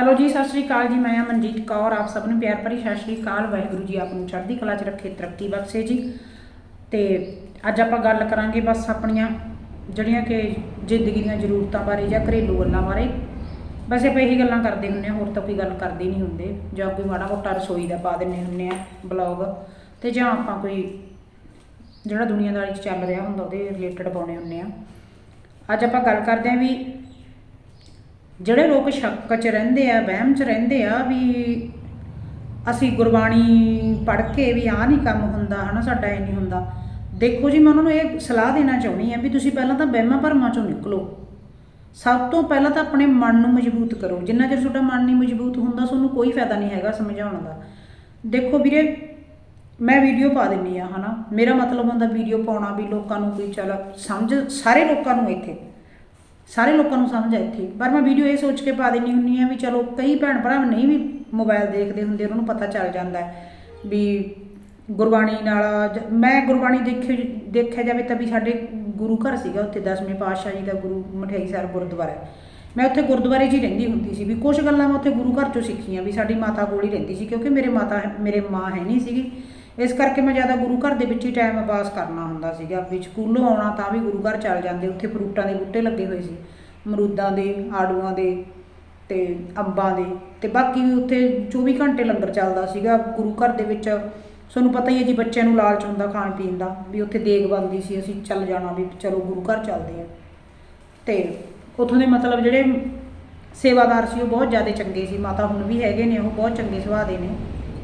Hello ਜੀ, ਸਤਿ ਸ਼੍ਰੀ ਅਕਾਲ ਜੀ, ਮੈਂ ਹਾਂ ਮਨਜੀਤ ਕੌਰ। ਆਪ ਸਭ ਨੂੰ ਪਿਆਰ ਭਰੀ ਸਤਿ ਸ਼੍ਰੀ ਅਕਾਲ। ਵਾਹਿਗੁਰੂ ਜੀ ਆਪ ਨੂੰ ਚੜ੍ਹਦੀ ਕਲਾ 'ਚ ਰੱਖੇ, ਤਰੱਕੀ ਬਖਸ਼ੇ ਜੀ। ਤੇ ਅੱਜ ਆਪਾਂ ਗੱਲ ਕਰਾਂਗੇ ਬਸ ਆਪਣੀਆਂ ਜਿਹੜੀਆਂ ਕਿ ਜ਼ਿੰਦਗੀ ਦੀਆਂ ਜ਼ਰੂਰਤਾਂ ਬਾਰੇ ਜਾਂ ਘਰੇਲੂ ਗੱਲਾਂ ਬਾਰੇ। ਵੈਸੇ ਆਪਾਂ ਇਹੀ ਗੱਲਾਂ ਕਰਦੇ ਹੁੰਨੇ ਆ ਹੋਰ ਤਾਂ ਕੋਈ ਗੱਲ ਕਰਦੇ ਨਹੀਂ ਹੁੰਦੇ। ਜਾਂ ਕੋਈ ਮਾੜਾ ਮੋਟਾ ਰਸੋਈ ਦਾ ਪਾ ਦਿੰਨੇ ਹੁੰਨੇ ਆ ਬਲੌਗ। ਤੇ ਜਾਂ ਆਪਾਂ ਕੋਈ ਜਿਹੜਾ ਦੁਨੀਆਦਾਰੀ 'ਚ ਚੱਲ ਰਿਹਾ ਹੁੰਦਾ, ਉਹਦੇ ਰਿਲੇਟਡ ਪਾਉਣੇ ਹੁੰਨੇ ਆ ਅੱਜ ਆਪਾਂ ਗੱਲ ਕਰਦੇ ਆਂ ਵੀ ਜਿਹੜੇ ਲੋਕ ਸ਼ੱਕ 'ਚ ਰਹਿੰਦੇ ਆ, ਵਹਿਮ 'ਚ ਰਹਿੰਦੇ ਆ ਵੀ ਅਸੀਂ ਗੁਰਬਾਣੀ ਪੜ੍ਹ ਕੇ ਵੀ ਆਹ ਨਹੀਂ ਕੰਮ ਹੁੰਦਾ, ਹਨਾ, ਸਾਡਾ ਇਹ ਨਹੀਂ ਹੁੰਦਾ। ਦੇਖੋ ਜੀ, ਮੈਂ ਉਹਨਾਂ ਨੂੰ ਇਹ ਸਲਾਹ ਦੇਣਾ ਚਾਹੁੰਦੀ ਆ ਵੀ ਤੁਸੀਂ ਪਹਿਲਾਂ ਤਾਂ ਵਹਿਮਾਂ ਭਰਮਾਂ 'ਚੋਂ ਨਿਕਲੋ। ਸਭ ਤੋਂ ਪਹਿਲਾਂ ਤਾਂ ਆਪਣੇ ਮਨ ਨੂੰ ਮਜ਼ਬੂਤ ਕਰੋ। ਜਿੰਨਾ ਚਿਰ ਤੁਹਾਡਾ ਮਨ ਨਹੀਂ ਮਜ਼ਬੂਤ ਹੁੰਦਾ, ਤੁਹਾਨੂੰ ਕੋਈ ਫਾਇਦਾ ਨਹੀਂ ਹੈਗਾ ਸਮਝਾਉਣ ਦਾ। ਦੇਖੋ ਵੀਰੇ, ਮੈਂ ਵੀਡੀਓ ਪਾ ਦਿੰਨੀ ਆ ਹਨਾ। ਮੇਰਾ ਮਤਲਬ ਹੁੰਦਾ ਵੀਡੀਓ ਪਾਉਣਾ ਵੀ ਲੋਕਾਂ ਨੂੰ ਕੋਈ ਚੱਲ ਸਮਝ, ਸਾਰੇ ਲੋਕਾਂ ਨੂੰ ਇੱਥੇ। ਸਾਰੇ ਲੋਕਾਂ ਨੂੰ ਸਮਝ ਆ ਇੱਥੇ ਪਰ ਮੈਂ ਵੀਡੀਓ ਇਹ ਸੋਚ ਕੇ ਪਾ ਦਿੰਨੀ ਹੁੰਨੀ ਆ ਵੀ ਚਲੋ ਕਈ ਭੈਣ ਭਰਾ ਨਹੀਂ ਵੀ ਮੋਬਾਈਲ ਦੇਖਦੇ ਹੁੰਦੇ, ਉਹਨਾਂ ਨੂੰ ਪਤਾ ਚੱਲ ਜਾਂਦਾ ਵੀ ਗੁਰਬਾਣੀ ਨਾਲ ਜ- ਮੈਂ ਗੁਰਬਾਣੀ ਦੇਖੀ, ਦੇਖਿਆ ਜਾਵੇ ਤਾਂ ਵੀ ਸਾਡੇ ਗੁਰੂ ਘਰ ਸੀਗਾ ਉੱਥੇ ਦਸਵੇਂ ਪਾਤਸ਼ਾਹ ਜੀ ਦਾ ਗੁਰੂ ਮਠਿਆਈ ਸਾਹਿਬ ਗੁਰਦੁਆਰਾ। ਮੈਂ ਉੱਥੇ ਗੁਰਦੁਆਰੇ 'ਚ ਹੀ ਰਹਿੰਦੀ ਹੁੰਦੀ ਸੀ ਵੀ ਕੁਝ ਗੱਲਾਂ ਮੈਂ ਉੱਥੇ ਗੁਰੂ ਘਰ 'ਚੋਂ ਸਿੱਖੀਆਂ ਵੀ ਸਾਡੀ ਮਾਤਾ ਕੋਲ ਹੀ ਰਹਿੰਦੀ ਸੀ ਕਿਉਂਕਿ ਮੇਰੇ ਮਾਤਾ, ਮੇਰੇ ਮਾਂ ਹੈ ਨਹੀਂ ਸੀਗੀ। ਇਸ ਕਰਕੇ ਮੈਂ ਜ਼ਿਆਦਾ ਗੁਰੂ ਘਰ ਦੇ ਵਿੱਚ ਹੀ ਟਾਈਮ ਪਾਸ ਕਰਨਾ ਹੁੰਦਾ ਸੀਗਾ। ਵੀ ਸਕੂਲੋਂ ਆਉਣਾ ਤਾਂ ਵੀ ਗੁਰੂ ਘਰ ਚੱਲ ਜਾਂਦੇ। ਉੱਥੇ ਫਰੂਟਾਂ ਦੇ ਬੂਟੇ ਲੱਗੇ ਹੋਏ ਸੀ। ਅਮਰੂਦਾਂ ਦੇ, ਆੜੂਆਂ ਦੇ ਤੇ ਅੰਬਾਂ ਦੇ। ਤੇ ਬਾਕੀ ਵੀ ਉੱਥੇ 24 ਘੰਟੇ ਲੰਗਰ ਚੱਲਦਾ ਸੀਗਾ। ਗੁਰੂ ਘਰ ਦੇ ਵਿੱਚ ਤੁਹਾਨੂੰ ਪਤਾ ਹੀ ਹੈ ਜੀ ਬੱਚਿਆਂ ਨੂੰ ਲਾਲਚ ਹੁੰਦਾ ਖਾਣ ਪੀਣ ਦਾ। ਵੀ ਉੱਥੇ ਦੇਗ ਬੰਦੀ ਸੀ, ਅਸੀਂ ਚੱਲ ਜਾਣਾ ਵੀ ਚਲੋ ਗੁਰੂ ਘਰ ਚੱਲਦੇ ਆ ਤੇ ਉਥੋਂ ਦੇ ਮਤਲਬ ਜਿਹੜੇ ਸੇਵਾਦਾਰ ਸੀ ਉਹ ਬਹੁਤ ਜ਼ਿਆਦਾ ਚੰਗੇ ਸੀ। ਮਾਤਾ ਹੁਣ ਵੀ ਹੈਗੇ ਨੇ, ਉਹ ਬਹੁਤ ਚੰਗੇ ਸੁਭਾਅ ਦੇ ਨੇ।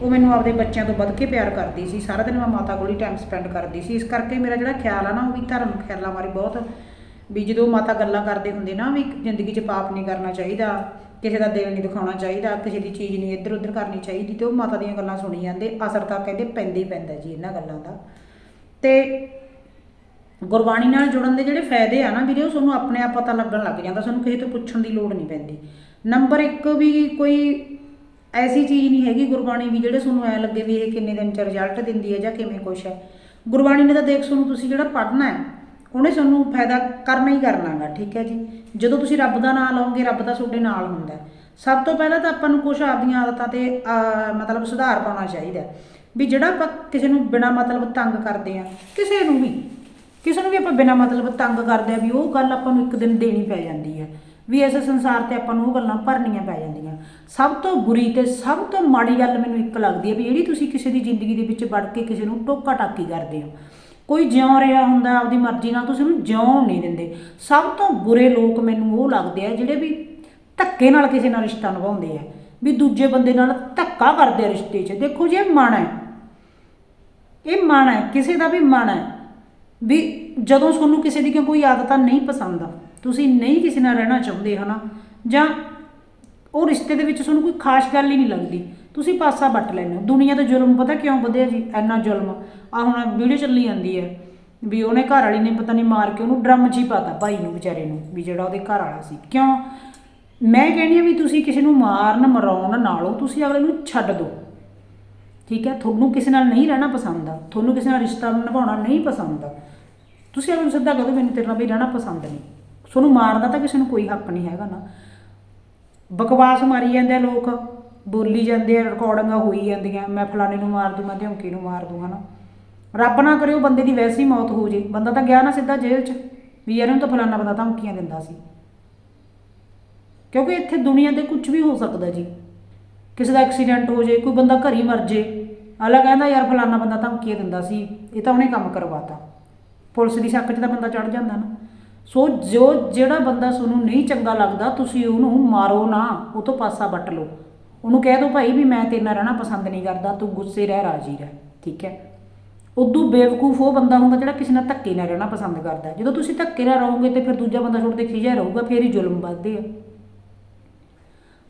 ਉਹ ਮੈਨੂੰ ਆਪਦੇ ਬੱਚਿਆਂ ਤੋਂ ਵੱਧ ਕੇ ਪਿਆਰ ਕਰਦੀ ਸੀ। ਸਾਰਾ ਦਿਨ ਮੈਂ ਮਾਤਾ ਕੋਲ ਹੀ ਟਾਈਮ ਸਪੈਂਡ ਕਰਦੀ ਸੀ। ਇਸ ਕਰਕੇ ਮੇਰਾ ਜਿਹੜਾ ਖਿਆਲ ਆ ਨਾ, ਉਹ ਵੀ ਧਰਮ ਖਿਆਲਾਂ ਬਾਰੇ ਬਹੁਤ ਵੀ ਜਦੋਂ ਮਾਤਾ ਗੱਲਾਂ ਕਰਦੇ ਹੁੰਦੇ ਨਾ, ਵੀ ਜ਼ਿੰਦਗੀ 'ਚ ਪਾਪ ਨਹੀਂ ਕਰਨਾ ਚਾਹੀਦਾ, ਕਿਸੇ ਦਾ ਦਿਲ ਨਹੀਂ ਦਿਖਾਉਣਾ ਚਾਹੀਦਾ, ਕਿਸੇ ਦੀ ਚੀਜ਼ ਨਹੀਂ ਇੱਧਰ ਉੱਧਰ ਕਰਨੀ ਚਾਹੀਦੀ, ਤੇ ਉਹ ਮਾਤਾ ਦੀਆਂ ਗੱਲਾਂ ਸੁਣੀ ਜਾਂਦੇ। ਅਸਰ ਤਾਂ ਕਹਿੰਦੇ ਪੈਂਦੇ ਹੀ ਪੈਂਦਾ ਜੀ ਇਹਨਾਂ ਗੱਲਾਂ ਦਾ। ਤੇ ਗੁਰਬਾਣੀ ਨਾਲ ਜੁੜਨ ਦੇ ਜਿਹੜੇ ਫਾਇਦੇ ਆ ਨਾ ਵੀਰੇ, ਉਹ ਤੁਹਾਨੂੰ ਆਪਣੇ ਆਪ ਪਤਾ ਲੱਗਣ ਲੱਗ ਜਾਂਦਾ। ਤੁਹਾਨੂੰ ਕਿਸੇ ਤੋਂ ਪੁੱਛਣ ਦੀ ਲੋੜ ਨਹੀਂ ਪੈਂਦੀ। ਨੰਬਰ 1 ਵੀ ਕੋਈ ਐਸੀ ਚੀਜ਼ ਨਹੀਂ ਹੈਗੀ ਗੁਰਬਾਣੀ ਵੀ ਜਿਹੜੇ ਤੁਹਾਨੂੰ ਐ ਲੱਗੇ ਵੀ ਇਹ ਕਿੰਨੇ ਦਿਨ ਚ ਰਿਜ਼ਲਟ ਦਿੰਦੀ ਹੈ ਜਾਂ ਕਿਵੇਂ ਕੁਛ ਹੈ। ਗੁਰਬਾਣੀ ਨੇ ਤਾਂ ਦੇਖ ਤੁਹਾਨੂੰ ਤੁਸੀਂ ਜਿਹੜਾ ਪੜ੍ਹਨਾ ਹੈ, ਉਹਨੇ ਤੁਹਾਨੂੰ ਫਾਇਦਾ ਕਰਨਾ ਹੀ ਕਰਨਾਗਾ ਠੀਕ ਹੈ ਜੀ। ਜਦੋਂ ਤੁਸੀਂ ਰੱਬ ਦਾ ਨਾਮ ਲਓਗੇ, ਰੱਬ ਦਾ ਤੁਹਾਡੇ ਨਾਲ ਹੁੰਦਾ ਸਭ ਤੋਂ ਪਹਿਲਾਂ ਤਾਂ ਆਪਾਂ ਨੂੰ ਕੁਝ ਆਪਦੀਆਂ ਆਦਤਾਂ ਤੇ ਮਤਲਬ ਸੁਧਾਰ ਪਾਉਣਾ ਚਾਹੀਦਾ ਵੀ ਜਿਹੜਾ ਆਪਾਂ ਕਿਸੇ ਨੂੰ ਬਿਨਾ ਮਤਲਬ ਤੰਗ ਕਰਦੇ ਆ ਕਿਸੇ ਨੂੰ ਵੀ, ਕਿਸੇ ਨੂੰ ਵੀ ਆਪਾਂ ਬਿਨਾ ਮਤਲਬ ਤੰਗ ਕਰਦੇ ਆ ਵੀ ਉਹ ਗੱਲ ਆਪਾਂ ਨੂੰ ਇੱਕ ਦਿਨ ਦੇਣੀ ਪੈ ਜਾਂਦੀ ਹੈ। ਵੀ ਇਸ ਸੰਸਾਰ ਤੇ ਆਪਾਂ ਨੂੰ ਉਹ ਗੱਲਾਂ ਭਰਨੀਆਂ ਪੈ ਜਾਂਦੀਆਂ। ਸਭ ਤੋਂ ਬੁਰੀ ਤੇ ਸਭ ਤੋਂ ਮਾੜੀ ਗੱਲ ਮੈਨੂੰ ਇੱਕ ਲੱਗਦੀ ਹੈ ਵੀ ਜਿਹੜੀ ਤੁਸੀਂ ਕਿਸੇ ਦੀ ਜ਼ਿੰਦਗੀ ਦੇ ਵਿੱਚ ਵੜ ਕੇ ਕਿਸੇ ਨੂੰ ਟੋਕਾ ਟਾਕੀ ਕਰਦੇ ਹੋ। ਕੋਈ ਜਿਉਂ ਰਿਹਾ ਹੁੰਦਾ, ਆਪਦੀ ਮਰਜ਼ੀ ਨਾਲ ਤੁਸੀਂ ਉਹਨੂੰ ਜਿਉਣ ਨਹੀਂ ਦਿੰਦੇ। ਸਭ ਤੋਂ ਬੁਰੇ ਲੋਕ ਮੈਨੂੰ ਉਹ ਲੱਗਦੇ ਆ ਜਿਹੜੇ ਵੀ ਧੱਕੇ ਨਾਲ ਕਿਸੇ ਨਾਲ ਰਿਸ਼ਤਾ ਨਿਭਾਉਂਦੇ ਆ। ਵੀ ਦੂਜੇ ਬੰਦੇ ਨਾਲ ਧੱਕਾ ਕਰਦੇ ਆ ਰਿਸ਼ਤੇ 'ਚ। ਦੇਖੋ ਜੇ ਮਨ ਹੈ। ਇਹ ਮਨ ਹੈ, ਕਿਸੇ ਦਾ ਵੀ ਮਨ ਹੈ। ਵੀ ਜਦੋਂ ਤੁਹਾਨੂੰ ਕਿਸੇ ਦੀ ਕੋਈ ਆਦਤਾਂ ਨਹੀਂ ਪਸੰਦ ਆ ਤੁਸੀਂ ਨਹੀਂ ਕਿਸੇ ਨਾਲ ਰਹਿਣਾ ਚਾਹੁੰਦੇ, ਹਨਾ? ਜਾਂ ਉਹ ਰਿਸ਼ਤੇ ਦੇ ਵਿੱਚ ਤੁਹਾਨੂੰ ਕੋਈ ਖਾਸ ਗੱਲ ਹੀ ਨਹੀਂ ਲੱਗਦੀ। ਤੁਸੀਂ ਪਾਸਾ ਵੱਟ ਲੈਂਦੇ ਹੋ। ਦੁਨੀਆ ਦਾ ਜ਼ੁਲਮ ਪਤਾ ਕਿਉਂ ਵਧਿਆ ਜੀ? ਇੰਨਾ ਜ਼ੁਲਮ। ਆ ਹੁਣ ਵੀਡੀਓ ਚੱਲੀ ਜਾਂਦੀ ਹੈ ਵੀ ਉਹਨੇ ਘਰ ਵਾਲੀ ਨੇ ਪਤਾ ਨਹੀਂ ਮਾਰ ਕੇ ਉਹਨੂੰ ਡਰਮ 'ਚ ਹੀ ਪਾਤਾ ਭਾਈ ਨੂੰ, ਵਿਚਾਰੇ ਨੂੰ, ਵੀ ਜਿਹੜਾ ਉਹਦੇ ਘਰ ਵਾਲਾ ਸੀ। ਕਿਉਂ? ਮੈਂ ਕਹਿੰਦੀ ਆ ਵੀ ਤੁਸੀਂ ਕਿਸੇ ਨੂੰ ਮਾਰਨ, ਮਰਾਉਣ ਨਾਲੋਂ ਤੁਸੀਂ ਅਗਲੇ ਨੂੰ ਛੱਡ ਦਿਓ। ਠੀਕ ਹੈ? ਤੁਹਾਨੂੰ ਕਿਸੇ ਨਾਲ ਨਹੀਂ ਰਹਿਣਾ ਪਸੰਦ ਆ। ਤੁਹਾਨੂੰ ਕਿਸੇ ਨਾਲ ਰਿਸ਼ਤਾ ਨਿਭਾਉਣਾ ਨਹੀਂ ਪਸੰਦ ਆ। ਤੁਸੀਂ ਅਗਲੇ ਨੂੰ ਸਿੱਧਾ ਕਹੋ ਮੈਨੂੰ ਤੇਰੇ ਨਾਲ ਵੀ ਰਹਿਣਾ ਪਸੰਦ ਨਹੀਂ। ਤੁਹਾਨੂੰ ਮਾਰਨ ਦਾ ਤਾਂ ਕਿਸੇ ਨੂੰ ਕੋਈ ਹੱਕ ਨਹੀਂ ਹੈਗਾ ਨਾ। ਬਕਵਾਸ ਮਾਰੀ ਜਾਂਦੇ ਆ ਲੋਕ, ਬੋਲੀ ਜਾਂਦੇ ਆ, ਰਿਕਾਰਡਿੰਗਾਂ ਹੋਈ ਜਾਂਦੀਆਂ, ਮੈਂ ਫਲਾਣੇ ਨੂੰ ਮਾਰ ਦੂੰ, ਮੈਂ ਧਮਕੀ ਨੂੰ ਮਾਰ ਦੂੰ, ਹਨਾ। ਰੱਬ ਨਾ ਕਰੇ ਉਹ ਬੰਦੇ ਦੀ ਵੈਸੇ ਹੀ ਮੌਤ ਹੋ ਜੇ। ਬੰਦਾ ਤਾਂ ਗਿਆ ਨਾ ਸਿੱਧਾ ਜੇਲ੍ਹ 'ਚ, ਵੀ ਯਾਰ ਇਹਨੂੰ ਤਾਂ ਫਲਾਣਾ ਬੰਦਾ ਧਮਕੀਆਂ ਦਿੰਦਾ ਸੀ। ਕਿਉਂਕਿ ਇੱਥੇ ਦੁਨੀਆ ਤੇ ਕੁਝ ਵੀ ਹੋ ਸਕਦਾ ਜੀ। ਕਿਸੇ ਦਾ ਐਕਸੀਡੈਂਟ ਹੋ ਜੇ, ਕੋਈ ਬੰਦਾ ਘਰ ਹੀ ਮਰ ਜੇ ਅਲਾ ਕਹਿੰਦਾ ਯਾਰ ਫਲਾਣਾ ਬੰਦਾ ਧਮਕੀਆਂ ਦਿੰਦਾ ਸੀ, ਇਹ ਤਾਂ ਉਹਨੇ ਕੰਮ ਕਰਵਾਤਾ। ਪੁਲਿਸ ਦੀ ਸ਼ੱਕ 'ਚ ਤਾਂ ਬੰਦਾ ਚੜ ਜਾਂਦਾ ਨਾ। ਸੋ ਜੋ ਜਿਹੜਾ ਬੰਦਾ ਤੁਹਾਨੂੰ ਨਹੀਂ ਚੰਗਾ ਲੱਗਦਾ, ਤੁਸੀਂ ਉਹਨੂੰ ਮਾਰੋ ਨਾ, ਉਹ ਤੋਂ ਪਾਸਾ ਵੱਟ ਲਓ। ਉਹਨੂੰ ਕਹਿ ਦਿਓ ਭਾਈ ਵੀ ਮੈਂ ਤੇਰੇ ਨਾਲ ਰਹਿਣਾ ਪਸੰਦ ਨਹੀਂ ਕਰਦਾ, ਤੂੰ ਗੁੱਸੇ ਰਹਿ, ਰਾਜੀ ਰਹਿ, ਠੀਕ ਹੈ? ਉਦੋਂ ਬੇਵਕੂਫ ਉਹ ਬੰਦਾ ਹੁੰਦਾ ਜਿਹੜਾ ਕਿਸੇ ਨਾਲ ਧੱਕੇ ਨਾਲ ਰਹਿਣਾ ਪਸੰਦ ਕਰਦਾ। ਜਦੋਂ ਤੁਸੀਂ ਧੱਕੇ ਨਾਲ ਰਹੋਗੇ ਤੇ ਫਿਰ ਦੂਜਾ ਬੰਦਾ ਤੁਹਾਡੇ ਦੇ ਖਿਜਿਆ ਰਹੂਗਾ, ਫਿਰ ਹੀ ਜ਼ੁਲਮ ਵੱਧਦੇ ਆ।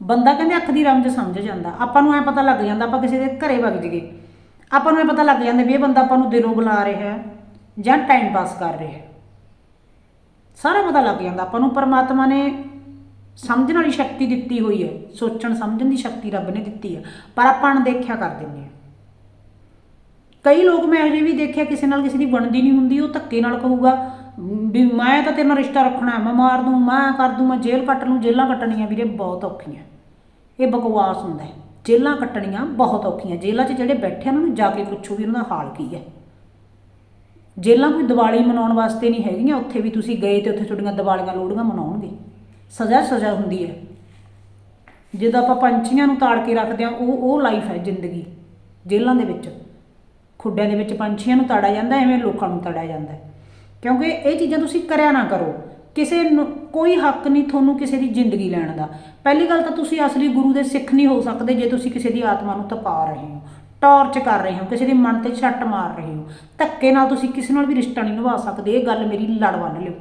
ਬੰਦਾ ਕਹਿੰਦੇ ਅੱਖ ਦੀ ਰਮਜ ਸਮਝ ਜਾਂਦਾ। ਆਪਾਂ ਨੂੰ ਐ ਪਤਾ ਲੱਗ ਜਾਂਦਾ, ਆਪਾਂ ਕਿਸੇ ਦੇ ਘਰੇ ਵਗ ਜਗੇ ਆਪਾਂ ਨੂੰ ਐ ਪਤਾ ਲੱਗ ਜਾਂਦਾ ਵੀ ਇਹ ਬੰਦਾ ਆਪਾਂ ਨੂੰ ਦਿਲੋਂ ਬੁਲਾ ਰਿਹਾ ਹੈ ਜਾਂ ਟਾਈਮ ਪਾਸ ਕਰ ਰਿਹਾ ਹੈ। ਸਾਰਾ ਪਤਾ ਲੱਗ ਜਾਂਦਾ। ਆਪਾਂ ਨੂੰ ਪਰਮਾਤਮਾ ਨੇ ਸਮਝਣ ਵਾਲੀ ਸ਼ਕਤੀ ਦਿੱਤੀ ਹੋਈ ਹੈ। ਸੋਚਣ, ਸਮਝਣ ਦੀ ਸ਼ਕਤੀ ਰੱਬ ਨੇ ਦਿੱਤੀ ਹੈ। ਪਰ ਆਪਾਂ ਅਣਦੇਖਿਆ ਕਰ ਦਿੰਦੇ ਹਾਂ। ਕਈ ਲੋਕ ਮੈਂ ਅਜੇ ਵੀ ਦੇਖਿਆ, ਕਿਸੇ ਨਾਲ ਕਿਸੇ ਦੀ ਬਣਦੀ ਨਹੀਂ ਹੁੰਦੀ, ਉਹ ਧੱਕੇ ਨਾਲ ਕਹੂਗਾ, ਵੀ ਮੈਂ ਤਾਂ ਤੇਰੇ ਨਾਲ ਰਿਸ਼ਤਾ ਰੱਖਣਾ ਮੈਂ ਮਾਰ ਦੂੰ, ਮੈਂ ਕਰ ਦੂੰ, ਮੈਂ ਜੇਲ੍ਹ ਕੱਟ ਲੂੰ, ਜੇਲ੍ਹਾਂ ਕੱਟਣੀਆਂ ਵੀਰੇ ਬਹੁਤ ਔਖੀਆਂ। ਇਹ ਬਕਵਾਸ ਹੁੰਦਾ ਜੇਲ੍ਹਾਂ ਕੱਟਣੀਆਂ ਬਹੁਤ ਔਖੀਆਂ। ਜੇਲ੍ਹਾਂ 'ਚ ਜਿਹੜੇ ਬੈਠੇ ਆ, ਉਹਨਾਂ ਨੂੰ ਜਾ ਕੇ ਪੁੱਛੋ ਵੀ ਉਹਨਾਂ ਦਾ ਹਾਲ ਕੀ ਹੈ। ਜੇਲਾਂ ਕੋਈ ਦੀਵਾਲੀ ਮਨਾਉਣ ਵਾਸਤੇ ਨਹੀਂ ਹੈਗੀਆਂ, ਉੱਥੇ ਵੀ ਤੁਸੀਂ ਗਏ ਤੇ ਉੱਥੇ ਤੁਹਾਡੀਆਂ ਦੀਵਾਲੀਆਂ ਲੋਹੜੀਆਂ ਮਨਾਉਣਗੇ। ਸਜ਼ਾ ਸਜ਼ਾ ਹੁੰਦੀ ਹੈ। ਜਦੋਂ ਆਪਾਂ ਪੰਛੀਆਂ ਨੂੰ ਤਾੜ ਕੇ ਰੱਖਦੇ ਆ ਉਹ ਉਹ ਲਾਈਫ ਹੈ ਜ਼ਿੰਦਗੀ ਜੇਲਾਂ ਦੇ ਵਿੱਚ। ਖੁੱਡਿਆਂ ਦੇ ਵਿੱਚ ਪੰਛੀਆਂ ਨੂੰ ਤਾੜਿਆ ਜਾਂਦਾ, ਐਵੇਂ ਲੋਕਾਂ ਨੂੰ ਤਾੜਿਆ ਜਾਂਦਾ ਕਿਉਂਕਿ ਇਹ ਚੀਜ਼ਾਂ ਤੁਸੀਂ ਕਰਿਆ ਨਾ ਕਰੋ। ਕਿਸੇ ਨੂੰ ਕੋਈ ਹੱਕ ਨਹੀਂ ਤੁਹਾਨੂੰ ਕਿਸੇ ਦੀ ਜ਼ਿੰਦਗੀ ਲੈਣ ਦਾ। ਪਹਿਲੀ ਗੱਲ ਤਾਂ ਤੁਸੀਂ ਅਸਲੀ ਗੁਰੂ ਦੇ ਸਿੱਖ ਨਹੀਂ ਹੋ ਸਕਦੇ, ਜੇ ਤੁਸੀਂ ਕਿਸੇ ਦੀ ਆਤਮਾ ਨੂੰ ਤਪਾ ਰਹੇ ਹੋ। ਟਾਰਚ ਕਰ ਰਹੇ ਹੋ, ਕਿਸੇ ਦੇ ਮਨ ਤੇ ਛੱਟ ਮਾਰ ਰਹੇ ਹੋ। ਧੱਕੇ ਨਾਲ ਤੁਸੀਂ ਕਿਸੇ ਨਾਲ ਵੀ ਰਿਸ਼ਤਾ ਨਹੀਂ ਨਿਭਾ ਸਕਦੇ, ਇਹ ਗੱਲ ਮੇਰੀ ਲੜ ਬੰਨ ਲਿਓ।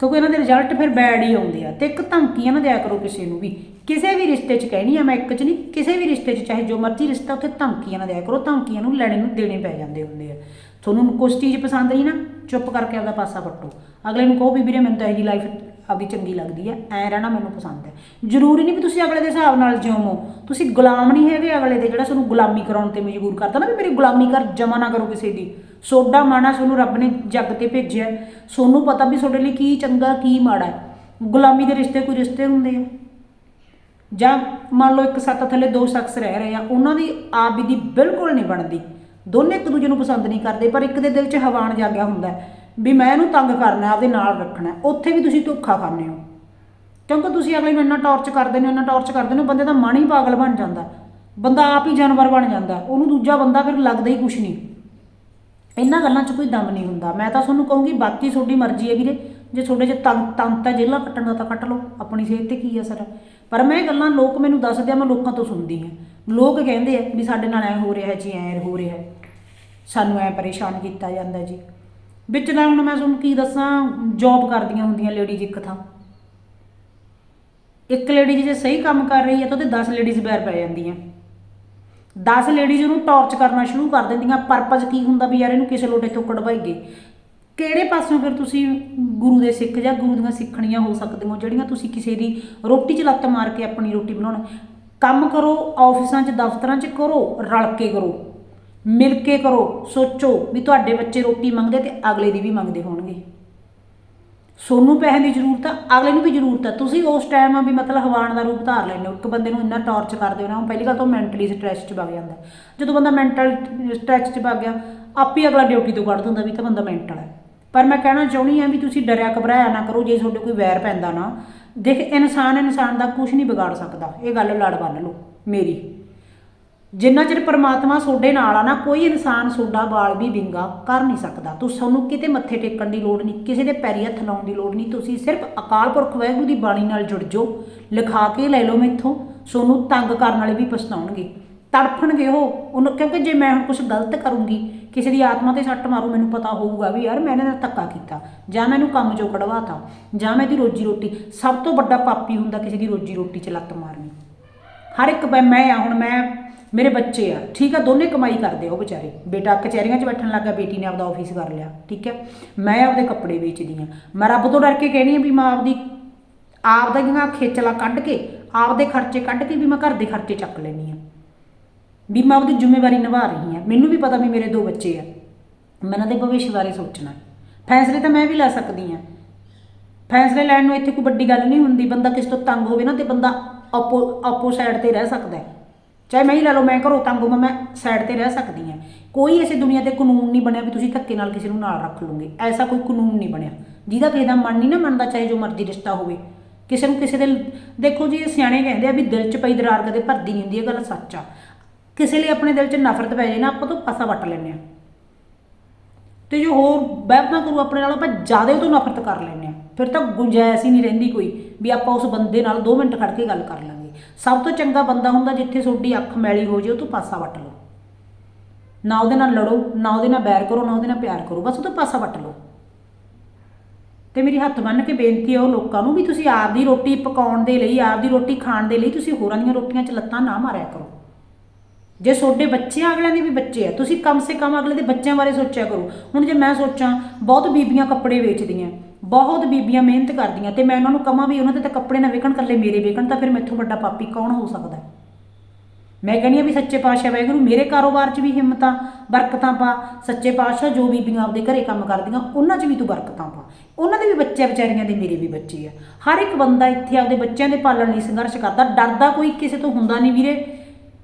ਕਿਉਂਕਿ ਇਹਨਾਂ ਦੇ ਰਿਜ਼ਲਟ ਫਿਰ ਬੈਡ ਹੀ ਆਉਂਦੇ ਆ ਤੇ ਇੱਕ ਧਮਕੀਆਂ ਨਾ ਦਿਆ ਕਰੋ ਕਿਸੇ ਨੂੰ ਵੀ। ਕਿਸੇ ਵੀ ਰਿਸ਼ਤੇ 'ਚ ਕਹਿਣੀ ਆ ਮੈਂ ਇੱਕ 'ਚ ਨਹੀਂ, ਕਿਸੇ ਵੀ ਰਿਸ਼ਤੇ 'ਚ ਚਾਹੇ ਜੋ ਮਰਜ਼ੀ ਰਿਸ਼ਤਾ ਉੱਥੇ ਧਮਕੀਆਂ ਨਾ ਦਿਆ ਕਰੋ, ਧਮਕੀਆਂ ਨੂੰ ਲੈਣੇ ਨੂੰ ਦੇਣੇ ਪੈ ਜਾਂਦੇ ਹੁੰਦੇ ਆ। ਤੁਹਾਨੂੰ ਕੁਝ ਚੀਜ਼ ਪਸੰਦ ਨਹੀਂ ਨਾ, ਚੁੱਪ ਕਰਕੇ ਆਪਦਾ ਪਾਸਾ ਪੱਟੋ। ਅਗਲੇ ਨੂੰ ਕਹੋ ਵੀ ਵੀਰੇ ਮੈਨੂੰ ਤਾਂ ਇਹੀ ਲਾਈਫ ਆਪਦੀ ਚੰਗੀ ਲੱਗਦੀ ਹੈ, ਐ ਰਹਿਣਾ ਮੈਨੂੰ ਪਸੰਦ ਹੈ। ਜ਼ਰੂਰੀ ਨਹੀਂ ਵੀ ਤੁਸੀਂ ਅਗਲੇ ਦੇ ਹਿਸਾਬ ਨਾਲ ਜਿਉਵੋ ਤੁਸੀਂ ਗੁਲਾਮ ਨਹੀਂ ਹੈਗੇ ਅਗਲੇ ਦੇ, ਜਿਹੜਾ ਤੁਹਾਨੂੰ ਗੁਲਾਮੀ ਕਰਾਉਣ ਤੇ ਮਜਬੂਰ ਕਰਦਾ। ਨਾ ਵੀ ਮੇਰੀ ਗੁਲਾਮੀ ਕਰ ਜਮਾ ਨਾ ਕਰੋ ਕਿਸੇ ਦੀ। ਸੋਡਾ ਮਾਣਾ ਤੁਹਾਨੂੰ ਰੱਬ ਨੇ ਜੱਗ ਤੇ ਭੇਜਿਆ ਹੈ। ਪਤਾ ਵੀ ਤੁਹਾਡੇ ਲਈ ਕੀ ਚੰਗਾ, ਕੀ ਮਾੜਾ ਹੈ। ਗੁਲਾਮੀ ਦੇ ਰਿਸ਼ਤੇ ਕੋਈ ਰਿਸ਼ਤੇ ਹੁੰਦੇ ਆ। ਜਾਂ ਮੰਨ ਲਓ ਇੱਕ ਸੱਤ ਥੱਲੇ ਦੋ ਸ਼ਖਸ ਰਹਿ ਰਹੇ ਆ, ਉਹਨਾਂ ਦੀ ਆਪ ਦੀ ਬਿਲਕੁਲ ਨਹੀਂ ਬਣਦੀ। ਦੋਨੇ ਇੱਕ ਦੂਜੇ ਨੂੰ ਪਸੰਦ ਨਹੀਂ ਕਰਦੇ, ਪਰ ਇੱਕ ਦੇ ਦਿਲ 'ਚ ਹਵਾਨ ਜਾਗਿਆ ਹੁੰਦਾ ਵੀ ਮੈਂ ਇਹਨੂੰ ਤੰਗ ਕਰਨਾ ਆਪਦੇ ਨਾਲ ਰੱਖਣਾ ਉੱਥੇ ਵੀ ਤੁਸੀਂ ਧੋਖਾ ਖਾਂਦੇ ਹੋ। ਕਿਉਂਕਿ ਤੁਸੀਂ ਅਗਲੇ ਨੂੰ ਇੰਨਾ ਟੌਰਚ ਕਰਦੇ ਨੇ, ਇੰਨਾ ਟੌਰਚ ਕਰਦੇ ਨੇ ਬੰਦੇ ਦਾ ਮਨ ਹੀ ਪਾਗਲ ਬਣ ਜਾਂਦਾ। ਬੰਦਾ ਆਪ ਹੀ ਜਾਨਵਰ ਬਣ ਜਾਂਦਾ। ਉਹਨੂੰ ਦੂਜਾ ਬੰਦਾ ਫਿਰ ਲੱਗਦਾ ਹੀ ਕੁਛ ਨਹੀਂ। ਇਹਨਾਂ ਗੱਲਾਂ 'ਚ ਕੋਈ ਦਮ ਨਹੀਂ ਹੁੰਦਾ। ਮੈਂ ਤਾਂ ਤੁਹਾਨੂੰ ਕਹੂੰਗੀ, ਬਾਕੀ ਤੁਹਾਡੀ ਮਰਜ਼ੀ ਹੈ ਵੀਰੇ। ਜੇ ਤੁਹਾਡੇ 'ਚ ਤੰਤ ਤੰਤ ਹੈ ਜੇਲਾ ਕੱਟਣ ਦਾ ਤਾਂ ਕੱਟ ਲਓ। ਆਪਣੀ ਸਿਹਤ ਤੇ ਕੀ ਅਸਰ ਹੈ? ਪਰ ਮੈਂ ਇਹ ਗੱਲਾਂ ਲੋਕ ਮੈਨੂੰ ਦੱਸਦੇ ਆ, ਮੈਂ ਲੋਕਾਂ ਤੋਂ ਸੁਣਦੀ ਹਾਂ। ਲੋਕ ਕਹਿੰਦੇ ਆ ਵੀ ਸਾਡੇ ਨਾਲ ਐ ਹੋ ਰਿਹਾ ਜੀ, ਐ ਹੋ ਰਿਹਾ ਸਾਨੂੰ ਐ ਪਰੇਸ਼ਾਨ ਕੀਤਾ ਜਾਂਦਾ ਜੀ। ਵਿੱਚ ਨਾ ਹੁਣ ਮੈਂ ਤੁਹਾਨੂੰ ਕੀ ਦੱਸਾਂ ਜੌਬ ਕਰਦੀਆਂ ਹੁੰਦੀਆਂ ਲੇਡੀਜ਼ ਇੱਕ ਥਾਂ। ਇੱਕ ਲੇਡੀਜ਼ ਜੇ ਸਹੀ ਕੰਮ ਕਰ ਰਹੀ ਹੈ ਤਾਂ ਉਹਦੇ 10 ਲੇਡੀਜ਼ ਬੈਰ ਪੈ ਜਾਂਦੀਆਂ। 10 ਲੇਡੀਜ਼ ਉਹਨੂੰ ਟੌਰਚ ਕਰਨਾ ਸ਼ੁਰੂ ਕਰ ਦਿੰਦੀਆਂ। ਪਰਪਸ ਕੀ ਹੁੰਦਾ ਵੀ ਯਾਰ ਇਹਨੂੰ ਕਿਸੇ ਲੋਟੇ ਤੋਂ ਕਢਵਾਈਏ। ਕਿਹੜੇ ਪਾਸੋਂ ਫਿਰ ਤੁਸੀਂ ਗੁਰੂ ਦੇ ਸਿੱਖ ਜਾਂ ਗੁਰੂ ਦੀਆਂ ਸਿੱਖਣੀਆਂ ਹੋ ਸਕਦੇ ਹੋ, ਜਿਹੜੀਆਂ ਤੁਸੀਂ ਕਿਸੇ ਦੀ ਰੋਟੀ 'ਚ ਲੱਤ ਮਾਰ ਕੇ ਆਪਣੀ ਰੋਟੀ ਬਣਾਉਣਾ। ਕੰਮ ਕਰੋ ਆਫਿਸਾਂ 'ਚ, ਦਫ਼ਤਰਾਂ 'ਚ ਕਰੋ, ਰਲ ਕੇ ਕਰੋ। ਮਿਲ ਕੇ ਕਰੋ, ਸੋਚੋ ਵੀ ਤੁਹਾਡੇ ਬੱਚੇ ਰੋਟੀ ਮੰਗਦੇ ਤੇ ਅਗਲੇ ਦੀ ਵੀ ਮੰਗਦੇ ਹੋਣਗੇ। ਸੋਨੂੰ ਪੈਸੇ ਦੀ ਜ਼ਰੂਰਤ ਆ, ਅਗਲੇ ਨੂੰ ਵੀ ਜ਼ਰੂਰਤ ਆ। ਤੁਸੀਂ ਉਸ ਟਾਈਮ ਵੀ ਮਤਲਬ ਹਵਾਨ ਦਾ ਰੂਪ ਧਾਰ ਲੈਂਦੇ ਹੋ, ਇੱਕ ਬੰਦੇ ਨੂੰ ਇੰਨਾ ਟੌਰਚ ਕਰਦੇ ਹੋ ਨਾ, ਉਹ ਪਹਿਲੀ ਗੱਲ ਤਾਂ ਮੈਂਟਲੀ ਸਟ੍ਰੈਸ 'ਚ ਵਗ ਜਾਂਦਾ ਜਦੋਂ ਬੰਦਾ ਮੈਂਟਲ ਸਟ੍ਰੈਸ 'ਚ ਵਗ ਗਿਆ, ਆਪੇ ਅਗਲਾ ਡਿਊਟੀ ਤੋਂ ਕੱਢ ਦਿੰਦਾ ਵੀ ਤਾਂ ਬੰਦਾ ਮੈਂਟਲ ਹੈ। ਪਰ ਮੈਂ ਕਹਿਣਾ ਚਾਹੁੰਦੀ ਹਾਂ ਵੀ ਤੁਸੀਂ ਡਰਿਆ ਘਬਰਾਇਆ ਨਾ ਕਰੋ, ਜੇ ਤੁਹਾਡੇ ਕੋਈ ਵੈਰ ਪੈਂਦਾ ਨਾ, ਦੇਖ ਇਨਸਾਨ ਇਨਸਾਨ ਦਾ ਕੁਝ ਨਹੀਂ ਵਿਗਾੜ ਸਕਦਾ। ਇਹ ਗੱਲ ਲੜ ਬੰਨ ਲਓ, ਮੇਰੀ। ਜਿੰਨਾ ਚਿਰ ਪਰਮਾਤਮਾ ਤੁਹਾਡੇ ਨਾਲ ਆ ਨਾ, ਕੋਈ ਇਨਸਾਨ ਤੁਹਾਡਾ ਵਾਲ ਵੀ ਵਿੰਗਾ ਕਰ ਨਹੀਂ ਸਕਦਾ। ਤੁਸੀਂ ਸਾਨੂੰ ਕਿਤੇ ਮੱਥੇ ਟੇਕਣ ਦੀ ਲੋੜ ਨਹੀਂ, ਕਿਸੇ ਦੇ ਪੈਰੀ ਹੱਥ ਲਾਉਣ ਦੀ ਲੋੜ ਨਹੀਂ। ਤੁਸੀਂ ਸਿਰਫ ਅਕਾਲ ਪੁਰਖ ਵਾਹਿਗੁਰੂ ਦੀ ਬਾਣੀ ਨਾਲ ਜੁੜ ਜਾਓ, ਲਿਖਾ ਕੇ ਲੈ ਲਓ ਮੈਥੋਂ ਸੋਨੂੰ ਤੰਗ ਕਰਨ ਵਾਲੇ ਵੀ ਪਛਤਾਉਣਗੇ। ਤੜਫਣਗੇ ਉਹ, ਉਹਨੂੰ ਕਿਉਂਕਿ ਜੇ ਮੈਂ ਹੁਣ ਕੁਝ ਗਲਤ ਕਰੂੰਗੀ, ਕਿਸੇ ਦੀ ਆਤਮਾ ਤੇ ਸੱਟ ਮਾਰੂ, ਮੈਨੂੰ ਪਤਾ ਹੋਊਗਾ ਵੀ ਯਾਰ ਮੈਂ ਇਹਨਾਂ ਨਾਲ ਧੱਕਾ ਕੀਤਾ। ਜਾਂ ਮੈਨੂੰ ਕੰਮ ਚੋਂ ਕਢਵਾਤਾ, ਜਾਂ ਮੈਂ ਇਹਦੀ ਰੋਜੀ ਰੋਟੀ, ਸਭ ਤੋਂ ਵੱਡਾ ਪਾਪੀ ਹੁੰਦਾ ਕਿਸੇ ਦੀ ਰੋਜੀ ਰੋਟੀ 'ਚ ਲੱਤ ਮਾਰਨੀ। ਹਰ ਇੱਕ ਮੈਂ ਆ, ਹੁਣ ਮੈਂ ਮੇਰੇ ਬੱਚੇ ਆ, ਠੀਕ ਆ, ਦੋਨੇ ਕਮਾਈ ਕਰਦੇ ਆ ਉਹ ਵਿਚਾਰੇ। ਬੇਟਾ ਕਚਹਿਰੀਆਂ 'ਚ ਬੈਠਣ ਲੱਗਾ, ਬੇਟੀ ਨੇ ਆਪਦਾ ਆਫਿਸ ਕਰ ਲਿਆ, ਠੀਕ ਹੈ ਮੈਂ ਆਪਦੇ ਕੱਪੜੇ ਵੇਚਦੀ ਆ। ਮੈਂ ਰੱਬ ਤੋਂ ਡਰ ਕੇ ਕਹਿਣੀ ਆ ਵੀ ਮੈਂ ਆਪਦੀ, ਆਪਦਾ ਦੀਆਂ ਖੇਚਲਾ ਕੱਢ ਕੇ, ਆਪਦੇ ਖਰਚੇ ਕੱਢ ਕੇ ਵੀ ਮੈਂ ਘਰ ਦੇ ਖਰਚੇ ਚੱਕ ਲੈਣੀ ਆ। ਵੀ ਮੈਂ ਆਪਦੀ ਜ਼ਿੰਮੇਵਾਰੀ ਨਿਭਾ ਰਹੀ ਆ। ਮੈਨੂੰ ਵੀ ਪਤਾ ਵੀ ਮੇਰੇ ਦੋ ਬੱਚੇ ਆ। ਮੈਂ ਇਹਨਾਂ ਦੇ ਭਵਿੱਖ ਬਾਰੇ ਸੋਚਣਾ। ਫੈਸਲੇ ਤਾਂ ਮੈਂ ਵੀ ਲੈ ਸਕਦੀ ਆ। ਫੈਸਲੇ ਲੈਣ ਨੂੰ ਇੱਥੇ ਕੋਈ ਵੱਡੀ ਗੱਲ ਨਹੀਂ ਹੁੰਦੀ। ਬੰਦਾ ਕਿਸ ਤੋਂ ਤੰਗ ਹੋਵੇ ਨਾ ਤੇ ਬੰਦਾ ਆਪੋ ਆਪੋ ਸਾਈਡ ਤੇ ਰਹਿ ਸਕਦਾ ਹੈ। ਚਾਹੇ ਮੈਂ ਹੀ ਲੈ ਲਓ, ਮੈਂ ਘਰੋਂ ਤੰਗ ਹੋਵਾਂ, ਮੈਂ ਸਾਈਡ ਤੇ ਰਹਿ ਸਕਦੀ ਹਾਂ। ਕੋਈ ਐਸੇ ਦੁਨੀਆ ਤੇ ਕਾਨੂੰਨ ਨਹੀਂ ਬਣਿਆ ਵੀ ਤੁਸੀਂ ਧੱਕੇ ਨਾਲ ਕਿਸੇ ਨੂੰ ਨਾਲ ਰੱਖ ਲਓਗੇ। ਐਸਾ ਕੋਈ ਕਾਨੂੰਨ ਨਹੀਂ ਬਣਿਆ। ਜਿਹਦਾ ਕਿਸੇ ਦਾ ਮਨ ਨਹੀਂ ਨਾ ਮੰਨਦਾ, ਚਾਹੇ ਜੋ ਮਰਜ਼ੀ ਰਿਸ਼ਤਾ ਹੋਵੇ। ਕਿਸੇ ਨੂੰ ਕਿਸੇ ਦੇ ਦੇਖੋ ਜੀ, ਇਹ ਸਿਆਣੇ ਕਹਿੰਦੇ ਆ ਵੀ ਦਿਲ 'ਚ ਪਈ ਦਰਾਰ ਕਦੇ ਭਰਦੀ ਨਹੀਂ ਹੁੰਦੀ, ਇਹ ਗੱਲ ਸੱਚ ਆ। ਕਿਸੇ ਲਈ ਆਪਣੇ ਦਿਲ 'ਚ ਨਫ਼ਰਤ ਪੈ ਜਾਏ ਨਾ, ਆਪਾਂ ਤੋਂ ਪਾਸਾ ਵੱਟ ਲੈਂਦੇ ਆ ਤੇ ਜੋ ਹੋਰ ਵਹਿਬਨਾ ਕਰੂ ਆਪਣੇ ਨਾਲ, ਆਪਾਂ ਜ਼ਿਆਦਾ ਤੋਂ ਨਫ਼ਰਤ ਕਰ ਲੈਂਦੇ ਆ ਫਿਰ ਤਾਂ ਗੁੰਜਾਇਸ਼ ਹੀ ਨਹੀਂ ਰਹਿੰਦੀ ਕੋਈ, ਵੀ ਆਪਾਂ ਉਸ ਬੰਦੇ ਨਾਲ 2 ਮਿੰਟ ਖੜ ਕੇ ਗੱਲ ਕਰ ਲਾਂਗੇ। ਸਭ ਤੋਂ ਚੰਗਾ ਬੰਦਾ ਹੁੰਦਾ ਜਿੱਥੇ ਤੁਹਾਡੀ ਅੱਖ ਮੈਲੀ ਹੋ ਜੇ ਉਹ ਤੋਂ ਪਾਸਾ ਵੱਟ ਲਓ। ਨਾ ਉਹਦੇ ਨਾਲ ਲੜੋ, ਨਾ ਉਹਦੇ ਨਾਲ ਬੈਰ ਕਰੋ, ਨਾ ਉਹਦੇ ਨਾਲ ਪਿਆਰ ਕਰੋ, ਬਸ ਉਹ ਤੋਂ ਪਾਸਾ ਵੱਟ ਲਓ। ਤੇ ਮੇਰੀ ਹੱਥ ਬੰਨ੍ਹ ਕੇ ਬੇਨਤੀ ਹੈ ਉਹ ਲੋਕਾਂ ਨੂੰ ਵੀ ਤੁਸੀਂ ਆਪਦੀ ਰੋਟੀ ਪਕਾਉਣ ਦੇ ਲਈ, ਆਪਦੀ ਰੋਟੀ ਖਾਣ ਦੇ ਲਈ ਤੁਸੀਂ ਹੋਰਾਂ ਦੀਆਂ ਰੋਟੀਆਂ 'ਚ ਲੱਤਾਂ ਨਾ ਮਾਰਿਆ ਕਰੋ। ਜੇ ਤੁਹਾਡੇ ਬੱਚੇ ਆ, ਅਗਲਿਆਂ ਦੇ ਵੀ ਬੱਚੇ ਆ ਤੁਸੀਂ ਕਮ ਸੇ ਕਮ ਅਗਲੇ ਦੇ ਬੱਚਿਆਂ ਬਾਰੇ ਸੋਚਿਆ ਕਰੋ। ਹੁਣ ਜੇ ਮੈਂ ਸੋਚਾਂ ਬਹੁਤ ਬੀਬੀਆਂ ਕੱਪੜੇ ਵੇਚਦੀਆਂ ਬਹੁਤ ਬੀਬੀਆਂ ਮਿਹਨਤ ਕਰਦੀਆਂ ਤੇ ਮੈਂ ਉਹਨਾਂ ਨੂੰ ਕਹਾਂ ਵੀ ਉਹਨਾਂ ਦੇ ਤਾਂ ਕੱਪੜੇ ਨਾ ਵਿਕਣ ਇਕੱਲੇ ਮੇਰੇ ਵਿਕਣ ਤਾਂ ਫਿਰ ਮੈਥੋਂ ਵੱਡਾ ਪਾਪੀ ਕੌਣ ਹੋ ਸਕਦਾ ਹੈ? ਮੈਂ ਕਹਿੰਦੀ ਆ ਵੀ ਸੱਚੇ ਪਾਤਸ਼ਾਹ ਵਾਹਿਗੁਰੂ ਮੇਰੇ ਕਾਰੋਬਾਰ 'ਚ ਵੀ ਹਿੰਮਤਾਂ ਬਰਕਤਾਂ ਪਾ। ਸੱਚੇ ਪਾਤਸ਼ਾਹ ਜੋ ਬੀਬੀਆਂ ਆਪਦੇ ਘਰੇ ਕੰਮ ਕਰਦੀਆਂ ਉਹਨਾਂ 'ਚ ਵੀ ਤੂੰ ਬਰਕਤਾਂ ਪਾ। ਉਹਨਾਂ ਦੇ ਵੀ ਬੱਚੇ ਵਿਚਾਰੀਆਂ ਦੇ ਮੇਰੇ ਵੀ ਬੱਚੇ ਆ। ਹਰ ਇੱਕ ਬੰਦਾ ਇੱਥੇ ਆਪਦੇ ਬੱਚਿਆਂ ਦੇ ਪਾਲਣ ਲਈ ਸੰਘਰਸ਼ ਕਰਦਾ ਡਰਦਾ ਕੋਈ ਕਿਸੇ ਤੋਂ ਹੁੰਦਾ ਨਹੀਂ ਵੀਰੇ।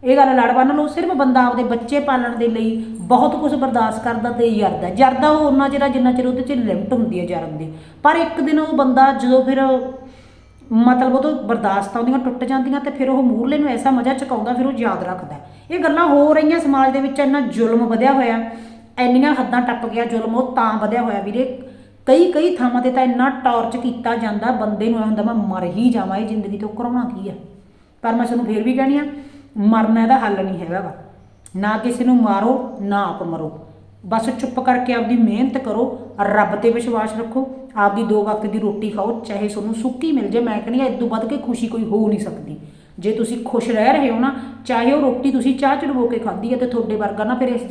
ਇਹ ਗੱਲ ਲੜ ਬੰਨ ਲਓ, ਸਿਰਫ ਬੰਦਾ ਆਪਦੇ ਬੱਚੇ ਪਾਲਣ ਦੇ ਲਈ ਬਹੁਤ ਕੁਝ ਬਰਦਾਸ਼ਤ ਕਰਦਾ ਤੇ ਜਰਦਾ ਜਰਦਾ ਉਹ ਉਹਨਾਂ ਚਿਰ ਜਿੰਨਾ ਚਿਰ ਉਹਦੇ 'ਚ ਲਿਮਟ ਹੁੰਦੀ ਹੈ ਜਰਮ ਦੀ। ਪਰ ਇੱਕ ਦਿਨ ਉਹ ਬੰਦਾ ਜਦੋਂ ਫਿਰ ਮਤਲਬ ਉਹ ਤੋਂ ਬਰਦਾਸ਼ਤਾਂ ਉਹਦੀਆਂ ਟੁੱਟ ਜਾਂਦੀਆਂ ਤੇ ਫਿਰ ਉਹ ਮੂਹਰਲੇ ਨੂੰ ਐਸਾ ਮਜ਼ਾ ਚਕਾਉਂਦਾ, ਫਿਰ ਉਹ ਯਾਦ ਰੱਖਦਾ ਇਹ ਗੱਲਾਂ ਹੋ ਰਹੀਆਂ ਸਮਾਜ ਦੇ ਵਿੱਚ, ਇੰਨਾ ਜ਼ੁਲਮ ਵਧਿਆ ਹੋਇਆ ਇੰਨੀਆਂ ਹੱਦਾਂ ਟੱਪ ਗਿਆ ਜ਼ੁਲਮ, ਉਹ ਤਾਂ ਵਧਿਆ ਹੋਇਆ ਵੀਰੇ। ਕਈ ਕਈ ਥਾਵਾਂ ਤੇ ਤਾਂ ਇੰਨਾ ਟੌਰਚ ਕੀਤਾ ਜਾਂਦਾ, ਬੰਦੇ ਨੂੰ ਇਹ ਹੁੰਦਾ, ਮੈਂ ਮਰ ਹੀ ਜਾਵਾਂ, ਇਹ ਜ਼ਿੰਦਗੀ ਤੋਂ ਕਰਾਉਣਾ ਕੀ ਆ ਪਰ ਮੈਂ ਤੁਹਾਨੂੰ ਫੇਰ ਵੀ ਕਹਿਣੀ ਆ ਮਰਨਾ ਇਹਦਾ ਹੱਲ ਨਹੀਂ ਹੈਗਾ ਗਾ। ਨਾ ਕਿਸੇ ਨੂੰ ਮਾਰੋ, ਨਾ ਆਪ ਮਰੋ। ਬਸ ਚੁੱਪ ਕਰਕੇ ਆਪਦੀ ਮਿਹਨਤ ਕਰੋ, ਰੱਬ ਤੇ ਵਿਸ਼ਵਾਸ ਰੱਖੋ, ਆਪਦੀ ਦੋ ਵਕਤ ਦੀ ਰੋਟੀ ਖਾਓ, ਚਾਹੇ ਤੁਹਾਨੂੰ ਸੁੱਕੀ ਮਿਲ ਜੇ, ਮੈਂ ਕਹਿੰਦੀ ਆ ਇਦੋਂ ਵੱਧ ਕੇ ਖੁਸ਼ੀ ਕੋਈ ਹੋ ਨਹੀਂ ਸਕਦੀ। ਜੇ ਤੁਸੀਂ ਖੁਸ਼ ਰਹਿ ਰਹੇ ਹੋ ਨਾ, ਚਾਹੇ ਉਹ ਰੋਟੀ ਤੁਸੀਂ ਚਾਹ ਚੜਵੋ ਕੇ ਖਾਧੀ ਹੈ ਤੇ ਤੁਹਾਡੇ ਵਰਗਾ ਨਾ, ਫਿਰ ਇਸ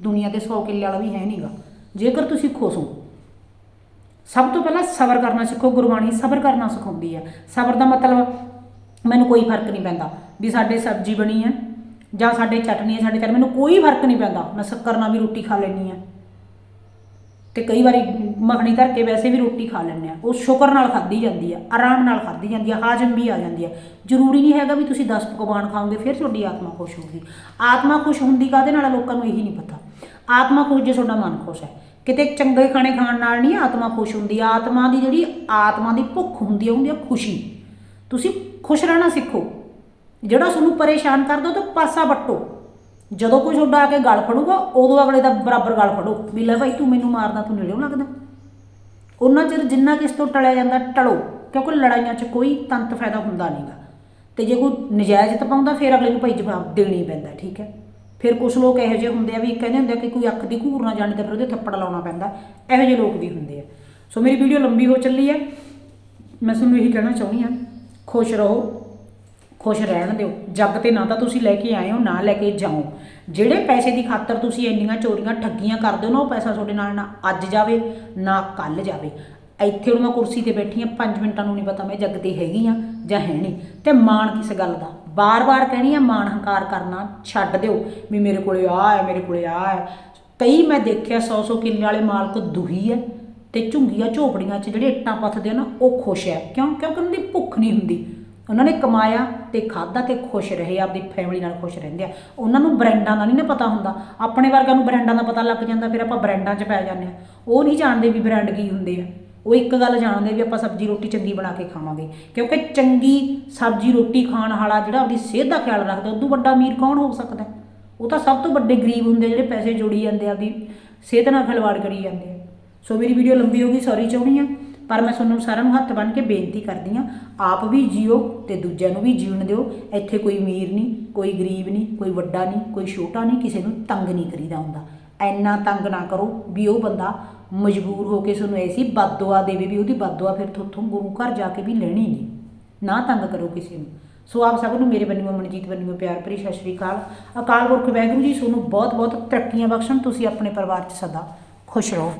ਦੁਨੀਆ ਤੇ 100 ਕਿੱਲੇ ਵਾਲਾ ਵੀ ਹੈ ਨਹੀਂਗਾ। ਜੇਕਰ ਤੁਸੀਂ ਖੁਸ਼ ਹੋ, ਸਭ ਤੋਂ ਪਹਿਲਾਂ ਸਬਰ ਕਰਨਾ ਸਿੱਖੋ, ਗੁਰਬਾਣੀ ਸਬਰ ਕਰਨਾ ਸਿਖਾਉਂਦੀ ਹੈ। ਸਬਰ ਦਾ ਮਤਲਬ ਮੈਨੂੰ ਕੋਈ ਫ਼ਰਕ ਨਹੀਂ ਪੈਂਦਾ। ਵੀ ਸਾਡੇ ਸਬਜ਼ੀ ਬਣੀ ਹੈ ਜਾਂ ਸਾਡੇ ਚਟਨੀ ਹੈ, ਸਾਡੇ ਚਟਨੀ ਮੈਨੂੰ ਕੋਈ ਫ਼ਰਕ ਨਹੀਂ ਪੈਂਦਾ। ਮੈਂ ਸ਼ੱਕਰ ਨਾਲ ਵੀ ਰੋਟੀ ਖਾ ਲੈਣੀ ਆ ਤੇ ਕਈ ਵਾਰੀ ਮੱਖਣੀ ਧਰ ਕੇ ਵੈਸੇ ਵੀ ਰੋਟੀ ਖਾ ਲੈਂਦੇ ਆ ਉਹ ਸ਼ੁਕਰ ਨਾਲ ਖਾਧੀ ਜਾਂਦੀ ਆ, ਆਰਾਮ ਨਾਲ ਖਾਧੀ ਜਾਂਦੀ ਆ, ਹਾਜ਼ਮ ਵੀ ਆ ਜਾਂਦੀ ਆ। ਜ਼ਰੂਰੀ ਨਹੀਂ ਹੈਗਾ ਵੀ ਤੁਸੀਂ 10 ਪਕਵਾਨ ਖਾਓਗੇ, ਫਿਰ ਤੁਹਾਡੀ ਆਤਮਾ ਖੁਸ਼ ਹੋਊਗੀ। ਆਤਮਾ ਖੁਸ਼ ਹੁੰਦੀ ਕਾਹਦੇ ਨਾਲ ਲੋਕਾਂ ਨੂੰ ਇਹੀ ਨਹੀਂ ਪਤਾ। ਆਤਮਾ ਖੁਸ਼ ਜੇ ਤੁਹਾਡਾ ਮਨ ਖੁਸ਼ ਹੈ। ਕਿਤੇ ਚੰਗੇ ਖਾਣੇ ਖਾਣ ਨਾਲ ਨਹੀਂ ਆਤਮਾ ਖੁਸ਼ ਹੁੰਦੀ। ਆਤਮਾ ਦੀ ਜਿਹੜੀ ਆਤਮਾ ਦੀ ਭੁੱਖ ਹੁੰਦੀ ਆ ਹੁੰਦੀ ਆ ਖੁਸ਼ੀ। ਤੁਸੀਂ ਖੁਸ਼ ਰਹਿਣਾ ਸਿੱਖੋ। ਜਿਹੜਾ ਤੁਹਾਨੂੰ ਪਰੇਸ਼ਾਨ ਕਰਦਾ ਉਹ ਤੋਂ ਪਾਸਾ ਵੱਟੋ। ਜਦੋਂ ਕੋਈ ਤੁਹਾਡਾ ਆ ਕੇ ਗਲ ਫੜੂਗਾ, ਉਦੋਂ ਅਗਲੇ ਦਾ ਬਰਾਬਰ ਗਲ ਫੜੋ। ਵੀ ਲੈ ਭਾਈ ਤੂੰ ਮੈਨੂੰ ਮਾਰਦਾ, ਤੂੰ ਨੇੜਿਓਂ ਲੱਗਦਾ। ਉਹਨਾਂ ਚਿਰ ਜਿੰਨਾ ਕਿਸ ਤੋਂ ਟਲਿਆ ਜਾਂਦਾ, ਟਲੋ। ਕਿਉਂਕਿ ਲੜਾਈਆਂ 'ਚ ਕੋਈ ਤੰਤ ਫਾਇਦਾ ਹੁੰਦਾ ਨਹੀਂਗਾ। ਤੇ ਜੇ ਕੋਈ ਨਜਾਇਜ਼ ਤਪਾਉਂਦਾ, ਫਿਰ ਅਗਲੇ ਨੂੰ ਭਾਈ ਜਵਾਬ ਦੇਣਾ ਹੀ ਪੈਂਦਾ, ਠੀਕ ਹੈ? ਫਿਰ ਕੁਝ ਲੋਕ ਇਹੋ ਜਿਹੇ ਹੁੰਦੇ ਆ ਵੀ ਕਹਿੰਦੇ ਹੁੰਦੇ ਆ ਕਿ ਕੋਈ ਅੱਖ ਦੀ ਘੂਰ ਨਾ ਜਾਣੀ ਤਾਂ ਫਿਰ ਉਹਦੇ ਥੱਪੜ ਲਾਉਣਾ ਪੈਂਦਾ। ਇਹੋ ਜਿਹੇ ਲੋਕ ਵੀ ਹੁੰਦੇ ਆ। ਸੋ ਮੇਰੀ ਵੀਡੀਓ ਲੰਬੀ ਹੋ ਚੱਲੀ ਹੈ। ਮੈਂ ਤੁਹਾਨੂੰ ਇਹੀ ਕਹਿਣਾ ਚਾਹੁੰਦੀ ਆ ਖੁਸ਼ ਰਹੋ। ਖੁਸ਼ ਰਹਿਣ ਦਿਓ। ਜੱਗ ਤੇ ਨਾ ਤਾਂ ਤੁਸੀਂ ਲੈ ਕੇ ਆਏ ਹੋ, ਨਾ ਲੈ ਕੇ ਜਾਓ। ਜਿਹੜੇ ਪੈਸੇ ਦੀ ਖਾਤਰ ਤੁਸੀਂ ਇੰਨੀਆਂ ਚੋਰੀਆਂ ਠੱਗੀਆਂ ਕਰਦੇ ਹੋ ਨਾ, ਉਹ ਪੈਸਾ ਤੁਹਾਡੇ ਨਾਲ ਨਾ ਅੱਜ ਜਾਵੇ, ਨਾ ਕੱਲ ਜਾਵੇ। ਇੱਥੇ ਹੁਣ ਮੈਂ ਕੁਰਸੀ ਤੇ ਬੈਠੀ ਆ 5 ਮਿੰਟਾਂ ਨੂੰ ਨਹੀਂ ਪਤਾ ਮੈਂ ਜੱਗ ਤੇ ਹੈਗੀ ਆ ਜਾਂ ਹੈ ਨਹੀਂ। ਤੇ ਮਾਣ ਕਿਸ ਗੱਲ ਦਾ? ਬਾਰ-ਬਾਰ ਕਹਿਣੀ ਆ, ਮਾਣ ਹੰਕਾਰ ਕਰਨਾ ਛੱਡ ਦਿਓ। ਵੀ ਮੇਰੇ ਕੋਲੇ ਆ ਹੈ, ਮੇਰੇ ਕੋਲੇ ਆ ਹੈ। ਕਈ ਮੈਂ ਦੇਖਿਆ 100-100 ਕਿੱਲੇ ਵਾਲੇ ਮਾਲਕ ਦੁਹੀ ਹੈ ਤੇ ਝੁੰਗੀਆਂ ਝੋਪੜੀਆਂ 'ਚ ਜਿਹੜੇ ਇੱਟਾਂ ਪੱਥਦੇ ਆ ਨਾ, ਉਹ ਖੁਸ਼ ਹੈ। ਕਿਉਂ? ਕਿਉਂਕਿ ਉਹਨਾਂ ਦੀ ਭੁੱਖ ਨਹੀਂ ਹੁੰਦੀ। ਉਹਨਾਂ ਨੇ ਕਮਾਇਆ ਤੇ ਖਾਦਾ ਤੇ ਖੁਸ਼ ਰਹੇ, ਆਪਦੀ ਫੈਮਿਲੀ ਨਾਲ ਖੁਸ਼ ਰਹਿੰਦੇ ਆ। ਉਹਨਾਂ ਨੂੰ ਬ੍ਰਾਂਡਾਂ ਦਾ ਨਹੀਂ ਨਾ ਪਤਾ ਹੁੰਦਾ। ਆਪਣੇ ਵਰਗਿਆਂ ਨੂੰ ਬ੍ਰਾਂਡਾਂ ਦਾ ਪਤਾ ਲੱਗ ਜਾਂਦਾ, ਫਿਰ ਆਪਾਂ ਬ੍ਰਾਂਡਾਂ 'ਚ ਪੈ ਜਾਂਦੇ ਆ। ਉਹ ਨਹੀਂ ਜਾਣਦੇ ਵੀ ਬ੍ਰਾਂਡ ਕੀ ਹੁੰਦੇ ਆ। ਉਹ ਇੱਕ ਗੱਲ ਜਾਣਦੇ ਵੀ ਆਪਾਂ ਸਬਜ਼ੀ ਰੋਟੀ ਚੰਗੀ ਬਣਾ ਕੇ ਖਾਵਾਂਗੇ। ਕਿਉਂਕਿ ਚੰਗੀ ਸਬਜ਼ੀ ਰੋਟੀ ਖਾਣ ਵਾਲਾ ਜਿਹੜਾ ਆਪਦੀ ਸਿਹਤ ਦਾ ਖਿਆਲ ਰੱਖਦਾ, ਉਦੋਂ ਵੱਡਾ ਅਮੀਰ ਕੌਣ ਹੋ ਸਕਦਾ? ਉਹ ਤਾਂ ਸਭ ਤੋਂ ਵੱਡੇ ਗਰੀਬ ਹੁੰਦੇ ਆ ਜਿਹੜੇ ਪੈਸੇ ਜੋੜੀ ਜਾਂਦੇ ਆ, ਆਪਦੀ ਸਿਹਤ ਨਾਲ ਖਿਲਵਾੜ ਕਰੀ ਜਾਂਦੇ ਆ। ਸੋ ਮੇਰੀ ਵੀਡੀਓ ਲੰਬੀ ਹੋ ਗਈ ਸੌਰੀ ਚਾਹੁੰਦੀ ਆ। ਪਰ ਮੈਂ ਤੁਹਾਨੂੰ ਸਾਰਿਆਂ ਨੂੰ ਹੱਥ ਬੰਨ੍ਹ ਕੇ ਬੇਨਤੀ ਕਰਦੀ ਆ ਆਪ ਵੀ ਜੀਓ ਤੇ ਦੂਜਿਆਂ ਨੂੰ ਵੀ ਜੀਣ ਦਿਓ। ਇੱਥੇ ਕੋਈ ਅਮੀਰ ਨਹੀਂ, ਕੋਈ ਗਰੀਬ ਨਹੀਂ, ਕੋਈ ਵੱਡਾ ਨਹੀਂ, ਕੋਈ ਛੋਟਾ ਨਹੀਂ, ਕਿਸੇ ਨੂੰ ਤੰਗ ਨਹੀਂ ਕਰੀਦਾ ਹੁੰਦਾ। ਐਨਾ ਤੰਗ ਨਾ ਕਰੋ ਵੀ ਉਹ ਬੰਦਾ ਮਜਬੂਰ ਹੋ ਕੇ ਤੁਹਾਨੂੰ ਐਸੀ ਬਦਦੁਆ ਦੇਵੇ ਵੀ ਉਹਦੀ ਬਦਦੁਆ ਫਿਰ ਤੁਹਾਥੋਂ ਗੁਰੂ ਘਰ ਜਾ ਕੇ ਵੀ ਲੈਣੀ ਨਹੀਂ। ਨਾ ਤੰਗ ਕਰੋ ਕਿਸੇ ਨੂੰ। ਸੋ ਆਪ ਸਭ ਨੂੰ ਮੇਰੇ ਬੰਨਿਓ ਮਨਜੀਤ ਬੰਨਿਓ ਪਿਆਰ ਭਰੀ ਸਤਿ ਸ਼੍ਰੀ ਅਕਾਲ। ਅਕਾਲ ਪੁਰਖ ਵਾਹਿਗੁਰੂ ਜੀ, ਤੁਹਾਨੂੰ ਬਹੁਤ ਬਹੁਤ ਤਰੱਕੀਆਂ ਬਖਸ਼ਣ। ਤੁਸੀਂ ਆਪਣੇ ਪਰਿਵਾਰ 'ਚ ਸਦਾ ਖੁਸ਼ ਰਹੋ।